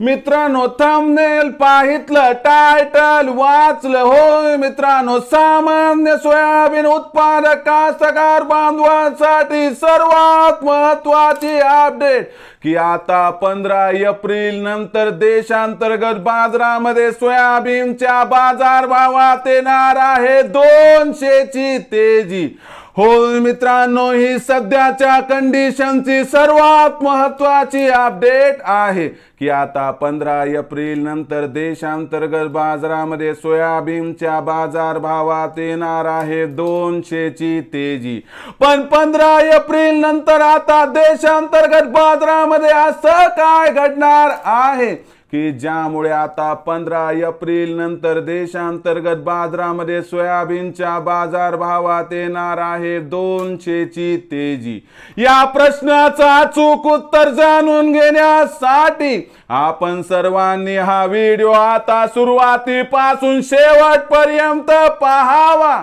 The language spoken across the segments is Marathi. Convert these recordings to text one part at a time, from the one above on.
मित्रांनो थंबनेल पाहितलं टायटल वाचलं. होय मित्रांनो सामान्य सोयाबीन उत्पादक कास्तकार बांधवांसाठी सर्वात महत्वाची अपडेट की आता पंधरा एप्रिल नंतर देशांतर्गत बाजारामध्ये सोयाबीनच्या बाजारभावात येणार आहे दोनशेची तेजी. होय मित्रांनो ही सध्याच्या कंडिशनची सर्वात महत्वाची अपडेट आहे की आता पंधरा एप्रिल नंतर देशांतर्गत बाजारामध्ये सोयाबीनच्या बाजारभावात येणार आहे दोनशेची तेजी. पण पंधरा एप्रिल नंतर आता देशांतर्गत बाजारामध्ये असं काय घडणार आहे? की ज्यामुळे आता पंधरा एप्रिल नंतर देशांतर्गत बाजारामध्ये सोयाबीनच्या बाजारभावात येणार आहे दोनशेची तेजी. या प्रश्नाचा अचूक उत्तर जाणून घेण्यासाठी आपण सर्वांनी हा व्हिडिओ आता सुरुवातीपासून शेवटपर्यंत पाहावा.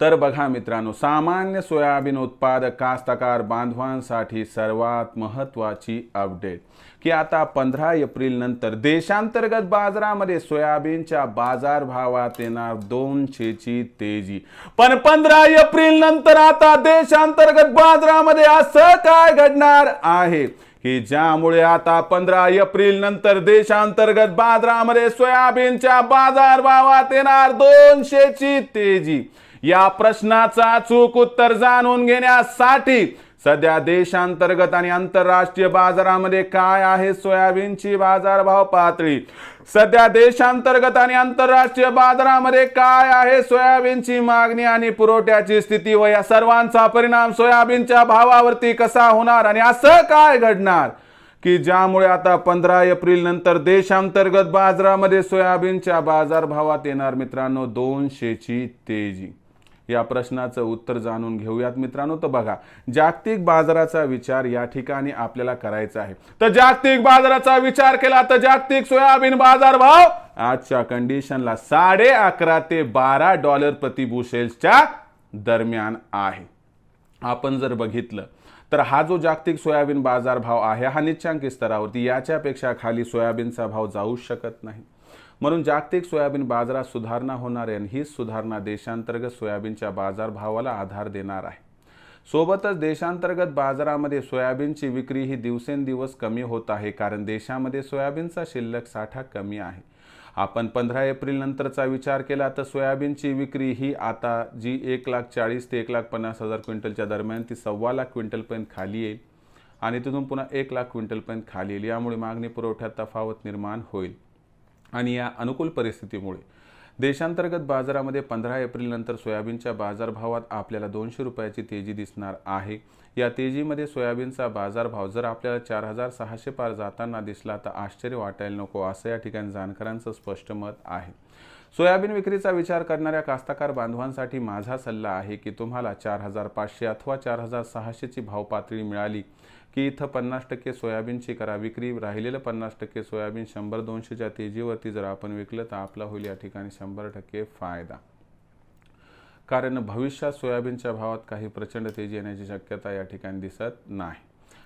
तर बघा मित्रांनो सामान्य सोयाबीन उत्पादक कास्तकार बांधवांसाठी सर्वात महत्त्वाची अपडेट की आता पंधरा एप्रिल नंतर देशांतर्गत बाजारामध्ये सोयाबीनच्या बाजारभावात येणार दोनशेची तेजी. पण पंधरा एप्रिल नंतर आता देशांतर्गत बाजारामध्ये असं काय घडणार आहे? की ज्यामुळे आता पंधरा एप्रिल नंतर देशांतर्गत बाजारामध्ये सोयाबीनच्या बाजारभावात येणार दोनशेची तेजी. या प्रश्नाचा चूक उत्तर जाणून घेण्यासाठी सध्या देशांतर्गत आणि आंतरराष्ट्रीय बाजारामध्ये काय आहे सोयाबीनची बाजारभाव पातळी? सध्या देशांतर्गत आणि आंतरराष्ट्रीय बाजारामध्ये काय आहे सोयाबीनची मागणी आणि पुरवठ्याची स्थिती व या सर्वांचा परिणाम सोयाबीनच्या भावावरती कसा होणार आणि असं काय घडणार? की ज्यामुळे आता पंधरा एप्रिल नंतर देशांतर्गत बाजारामध्ये सोयाबीनच्या बाजारभावात येणार मित्रांनो दोनशेची तेजी. या प्रश्नाचं उत्तर जाणून घेऊयात मित्रांनो. तर बघा जागतिक बाजाराचा विचार या ठिकाणी आपल्याला करायचा आहे. तर जागतिक बाजाराचा विचार केला तर जागतिक सोयाबीन बाजार भाव आजच्या कंडिशनला साडे अकरा ते बारा डॉलर प्रति बुशेल्सच्या दरम्यान आहे. आपण जर बघितलं तर हा जो जागतिक सोयाबीन बाजार भाव आहे हा निच्चांकी स्तरावरती याच्यापेक्षा खाली सोयाबीनचा भाव जाऊच शकत नाही. म्हणून जागतिक सोयाबीन बाजारात सुधारणा होणार आहे आणि हीच सुधारणा देशांतर्गत सोयाबीनच्या बाजारभावाला आधार देणार आहे. सोबतच देशांतर्गत बाजारामध्ये सोयाबीनची विक्री ही दिवसेंदिवस कमी होत आहे कारण देशामध्ये सोयाबीनचा शिल्लक साठा कमी आहे. आपण पंधरा एप्रिल नंतरचा विचार केला तर सोयाबीनची विक्री ही आता जी एक लाख चाळीस ते एक लाख पन्नास हजार क्विंटलच्या दरम्यान ती सव्वा लाख क्विंटलपर्यंत खाली येईल आणि तिथून पुन्हा एक लाख क्विंटलपर्यंत खाली येईल. यामुळे मागणी पुरवठ्यात तफावत निर्माण होईल. आणि या अनुकूल परिस्थितीमुळे देशांतर्गत बाजारामध्ये पंधरा एप्रिल नंतर सोयाबीनच्या बाजारभावात आपल्याला दोनशे रुपयाची तेजी दिसणार आहे. या तेजीमध्ये सोयाबीनचा बाजारभाव जर आपल्याला चार हजार सहाशे पार जाताना दिसला तर आश्चर्य वाटायला नको असं या ठिकाणी जाणकारांचं स्पष्ट मत आहे. सोयाबीन विक्रीचा विचार करणाऱ्या कास्ताकार बांधवांसाठी माझा सल्ला आहे की तुम्हाला चार हजार पाचशे अथवा चार हजार सहाशेची भाव पातळी मिळाली की इथं पन्नास टक्के सोयाबीनची करा. विक्री राहिलेलं पन्नास टक्के सोयाबीन शंभर दोनशेच्या तेजीवरती जर आपण विकलं तर आपला होईल या ठिकाणी शंभर टक्के फायदा. कारण भविष्यात सोयाबीनच्या भावात काही प्रचंड तेजी येण्याची शक्यता या ठिकाणी दिसत नाही.